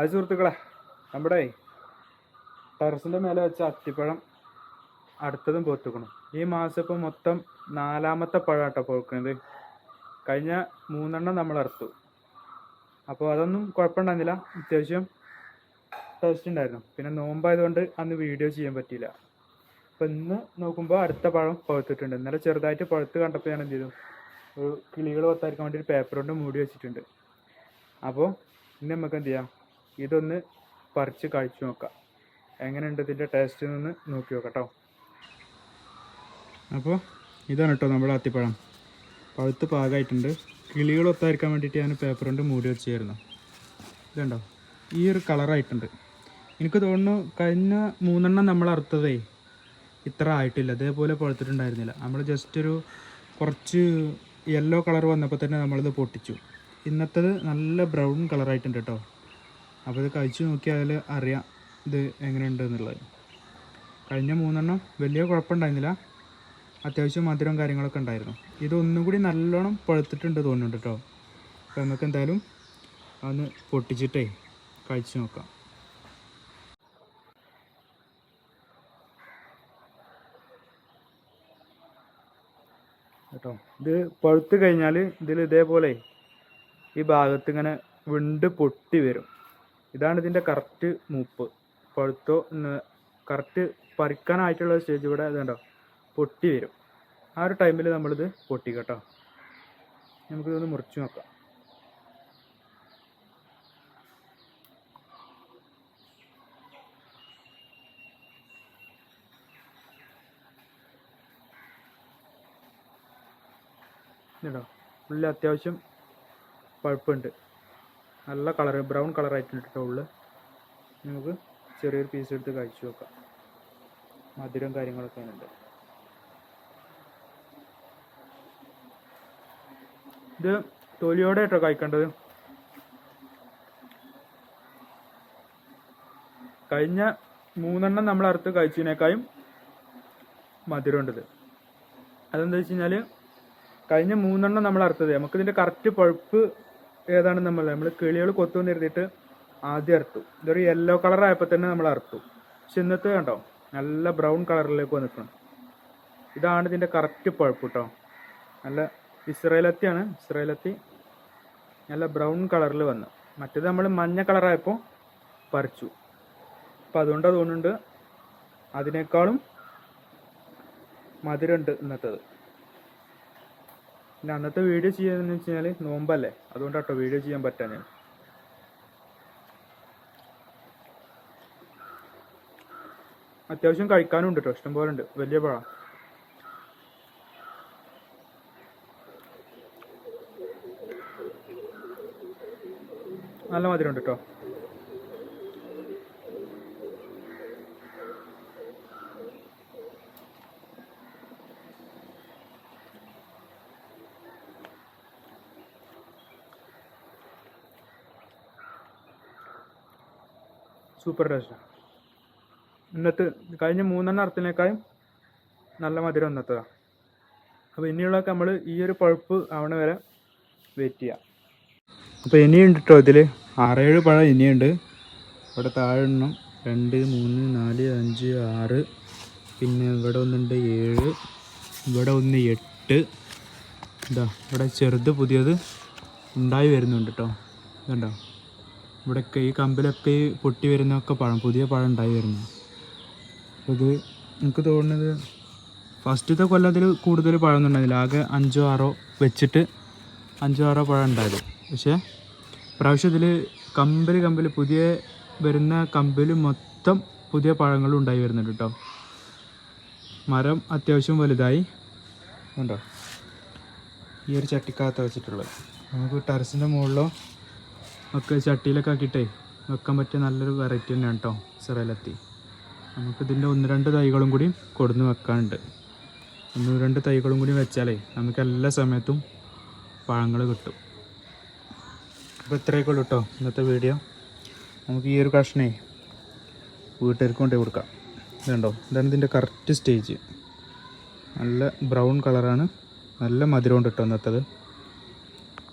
അത് സുഹൃത്തുക്കളെ. നമ്മുടെ ടെറസിന്റെ മേലെ വെച്ച അത്തിപ്പഴം അടുത്തതും പോത്തുക്കണം. ഈ മാസം ഇപ്പം മൊത്തം നാലാമത്തെ പഴമാട്ടോ പോക്കുന്നത് കഴിഞ്ഞ മൂന്നെണ്ണം നമ്മൾ അറുത്തു. അപ്പോൾ അതൊന്നും കുഴപ്പമുണ്ടായിരുന്നില്ല. അത്യാവശ്യം ടേസ്റ്റ് ഉണ്ടായിരുന്നു. പിന്നെ നോമ്പായതുകൊണ്ട് അന്ന് വീഡിയോ ചെയ്യാൻ പറ്റിയില്ല. അപ്പോൾ ഇന്ന് നോക്കുമ്പോൾ അടുത്ത പഴം പഴുത്തിട്ടുണ്ട്. ഇന്നലെ ചെറുതായിട്ട് പഴുത്ത് കണ്ടപ്പോൾ ഞാൻ എന്ത് ചെയ്തു? ഒരു കിളികൾ ഒത്തായിരിക്കാൻ വേണ്ടി ഒരു പേപ്പർ കൊണ്ട് മൂടി വെച്ചിട്ടുണ്ട്. അപ്പോൾ ഇന്ന് നമുക്ക് എന്ത് ചെയ്യാം? ഇതൊന്ന് പറിച്ച് കഴിച്ചു നോക്കാം. എങ്ങനെയുണ്ട് ഇതിന്റെ ടേസ്റ്റ് നിന്ന് നോക്കി നോക്കട്ടോ കേട്ടോ അപ്പോൾ ഇതാണ് കേട്ടോ നമ്മുടെ അത്തിപ്പഴം. പഴുത്ത് പാകമായിട്ടുണ്ട് കിളികൾ ഒത്തായിരിക്കാൻ വേണ്ടിയിട്ട് ഞാൻ പേപ്പർ കൊണ്ട് മൂടി വെച്ചായിരുന്നു ഇതുണ്ടോ? ഈ ഒരു കളറായിട്ടുണ്ട് എനിക്ക് തോന്നുന്നു കഴിഞ്ഞ മൂന്നെണ്ണം നമ്മൾ അറുത്തതേ ഇത്ര ആയിട്ടില്ല. അതേപോലെ പഴുത്തിട്ടുണ്ടായിരുന്നില്ല. നമ്മൾ ജസ്റ്റ് ഒരു കുറച്ച് യെല്ലോ കളർ വന്നപ്പോൾ തന്നെ നമ്മളിത് പൊട്ടിച്ചു. ഇന്നത്തത് നല്ല ബ്രൗൺ കളറായിട്ടുണ്ട് കേട്ടോ അപ്പോൾ ഇത് കഴിച്ച് നോക്കിയാൽ അറിയാം ഇത് എങ്ങനെയുണ്ട് എന്നുള്ളത് കഴിഞ്ഞ മൂന്നെണ്ണം വലിയ കുഴപ്പമുണ്ടായിരുന്നില്ല. അത്യാവശ്യം മധുരം കാര്യങ്ങളൊക്കെ ഉണ്ടായിരുന്നു. ഇതൊന്നും കൂടി നല്ലോണം പഴുത്തിട്ടുണ്ട് തോന്നുന്നുണ്ട് കേട്ടോ അപ്പോൾ നമുക്ക് എന്തായാലും അതൊന്ന് പൊട്ടിച്ചിട്ടേ കഴിച്ചു നോക്കാം. കേട്ടോ ഇത് പഴുത്ത് കഴിഞ്ഞാൽ ഇതിൽ ഇതേപോലെ ഈ ഭാഗത്ത് ഇങ്ങനെ വിണ്ട് പൊട്ടി വരും. ഇതാണ് ഇതിന്റെ കറക്റ്റ് മൂപ്പ്. പഴുത്തോ കറക്റ്റ് പറിക്കാനായിട്ടുള്ള സ്റ്റേജ് ഇവിടെ ഇതുണ്ടോ? പൊട്ടി വരും. ആ ഒരു ടൈമിൽ നമ്മളിത് പൊട്ടി കേട്ടോ. നമുക്കിതൊന്ന് മുറിച്ച് നോക്കാം. ഇതുണ്ടോ? ഉള്ളിൽ അത്യാവശ്യം പഴുപ്പുണ്ട്. നല്ല കളർ ബ്രൗൺ കളറായിട്ടുണ്ട് കേട്ടോ ഉള്ളിൽ നമുക്ക് ചെറിയൊരു പീസ് എടുത്ത് കഴിച്ചു നോക്കാം. മധുരം കാര്യങ്ങളൊക്കെ ഉണ്ട്. ഇത് തൊലിയോടെ കേട്ടോ കഴിക്കേണ്ടത്. കഴിഞ്ഞ മൂന്നെണ്ണം നമ്മൾ അറുത്ത് കഴിച്ചതിനേക്കാളും മധുരമുണ്ടത്. അതെന്താ വെച്ച് കഴിഞ്ഞാൽ കഴിഞ്ഞ മൂന്നെണ്ണം നമ്മൾ അറുത്തത്. നമുക്കിതിന്റെ കറക്റ്റ് പഴുപ്പ് ഏതാണെന്ന് നമ്മൾ? നമ്മൾ കിളികൾ കൊത്തുമെന്ന് കരുതിയിട്ട് ആദ്യം അറുത്തു. ഇതൊരു യെല്ലോ കളർ ആയപ്പോൾ തന്നെ നമ്മൾ അറുത്തു. പക്ഷെ ഇന്നത്തെ കണ്ടോ? നല്ല ബ്രൗൺ കളറിലേക്ക് വന്നിട്ടുണ്ട് ഇതാണ് ഇതിന്റെ കറക്റ്റ് പഴുപ്പ് കേട്ടോ നല്ല ഇസ്രയേലത്തിയാണ്. ഇസ്രയേലത്തി നല്ല ബ്രൗൺ കളറിൽ വന്നു. മറ്റേത് നമ്മൾ മഞ്ഞ കളറായപ്പോൾ പറിച്ചു. അപ്പം അതുകൊണ്ട് തോന്നുന്നുണ്ട് അതിനേക്കാളും മധുരമുണ്ട് ഇന്നത്തേത്. പിന്നെ അന്നത്തെ വീഡിയോ ചെയ്യാന്ന് വെച്ച് കഴിഞ്ഞാൽ നോമ്പല്ലേ? അതുകൊണ്ടാട്ടോ വീഡിയോ ചെയ്യാൻ പറ്റാൻ ഞാൻ അത്യാവശ്യം കഴിക്കാനും ഉണ്ട് കേട്ടോ ഇഷ്ടംപോലെ ഉണ്ട് വലിയ പഴം നല്ല മധുരം ഉണ്ട് കേട്ടോ സൂപ്പർ ടേസ്റ്റാണ് ഇന്നത്തെ കഴിഞ്ഞ മൂന്നെണ്ണം അർത്ഥത്തിനേക്കാളും നല്ല മധുരം ഇന്നത്തതാണ് അപ്പോൾ ഇനിയുള്ളതൊക്കെ നമ്മൾ ഈ ഒരു പഴുപ്പ് ആവണ വരെ വെയിറ്റ് ചെയ്യാം. അപ്പോൾ ഇനിയുണ്ട് കേട്ടോ ഇതിൽ ആറേഴ് പഴം ഇനിയുണ്ട്. ഇവിടെ താഴെ എണ്ണം രണ്ട് മൂന്ന് നാല് അഞ്ച് ആറ്. പിന്നെ ഇവിടെ ഒന്നുണ്ട് ഏഴ്. ഇവിടെ ഒന്ന് എട്ട്. ഇതാ ഇവിടെ ചെറുത് പുതിയത് ഉണ്ടായി വരുന്നുണ്ട് കേട്ടോ ഇതുണ്ടോ? ഇവിടെയൊക്കെ ഈ കമ്പിലൊക്കെ ഈ പൊട്ടി വരുന്നൊക്കെ പഴം പുതിയ പഴം ഉണ്ടായി വരുന്നു അപ്പോൾ ഇത് എനിക്ക് തോന്നുന്നത് ഫസ്റ്റത്തെ കൊല്ലത്തിൽ കൂടുതൽ പഴം ഉണ്ടായില്ല ആകെ അഞ്ചോ ആറോ വെച്ചിട്ട് അഞ്ചോ ആറോ പഴം ഉണ്ടായത്. പക്ഷേ പ്രാവശ്യത്തിൽ കമ്പിൽ കമ്പിൽ പുതിയ വരുന്ന കമ്പിൽ മൊത്തം പുതിയ പഴങ്ങളും ഉണ്ടായി വരുന്നുണ്ട് കേട്ടോ. മരം അത്യാവശ്യം വലുതായി. ഉണ്ടോ ഈ ഒരു ചട്ടിക്കകത്ത് വെച്ചിട്ടുള്ളത്. നമുക്ക് ടെറസിന്റെ മുകളിലോ ഒക്കെ ചട്ടിയിലൊക്കെ ആക്കിയിട്ടേ വെക്കാൻ പറ്റിയ നല്ലൊരു വെറൈറ്റി തന്നെയാണ് കേട്ടോ സിറയിലെത്തി നമുക്കിതിന്റെ ഒന്ന് രണ്ട് തൈകളും കൂടി കൊടുന്ന് വെക്കാനുണ്ട്. ഒന്ന് രണ്ട് തൈകളും കൂടി വെച്ചാലേ നമുക്ക് എല്ലാ സമയത്തും പഴങ്ങൾ കിട്ടും. അപ്പോൾ ഇത്രയൊക്കെ ഉള്ളൂ കേട്ടോ ഇന്നത്തെ വീഡിയോ നമുക്ക് ഈ ഒരു കഷ്ണേ വീട്ടുകാർക്ക് കൊണ്ടേ കൊടുക്കാം. ഇതുണ്ടോ? ഇതാണ് ഇതിന്റെ കറക്റ്റ് സ്റ്റേജ് നല്ല ബ്രൗൺ കളറാണ് നല്ല മധുരമുണ്ട് കേട്ടോ ഇന്നത്തത്.